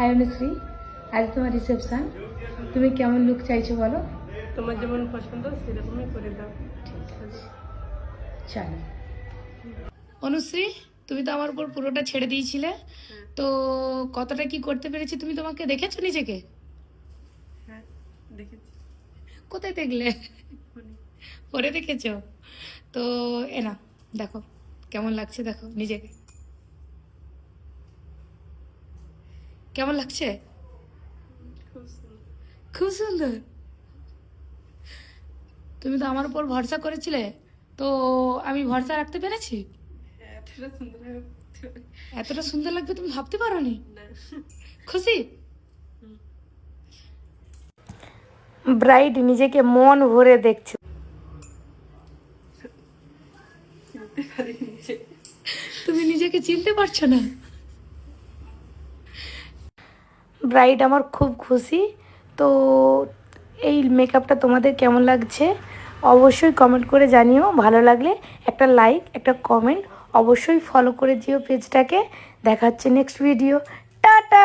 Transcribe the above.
High Anushree আজ তোমার reception তুমি কেমন লুক চাইছো বলো? তোমার যেমন পছন্দ সেরকমই করে দাও। ঠিক আছে চলো। অনুশ্রী তুমি তো আমার উপর পুরোটা ছেড়ে দিয়েছিলে। তো কতটা কি করতে পেরেছি তুমি তোমাকে দেখেছ নিজেকে? হ্যাঁ দেখেছি। কোথায় দেখলে? পরে দেখেছ? তো এ না দেখো কেমন লাগছে দেখো নিজেকে। কেমন লাগছে? খুব সুন্দর। তুমি তো আমার উপর ভরসা করেছিলে তো আমি ভরসা রাখতে পেরেছি? হ্যাঁ, এতটা সুন্দর পারি। লাগবে তুমি ভাবতে পারোনি? না। খুশি। ব্রাইড নিজেকে মন ভরে দেখছে। তুমি নিজেকে চিনতে পারছ না। ব্রাইড আমার খুব খুশি। তো এই মেকআপটা তোমাদের কেমন লাগছে? অবশ্যই কমেন্ট করে জানিও, ভালো লাগলে একটা লাইক একটা কমেন্ট অবশ্যই ফলো করে দিও পেজটাকে দেখাচ্ছে নেক্সট ভিডিও টাটা!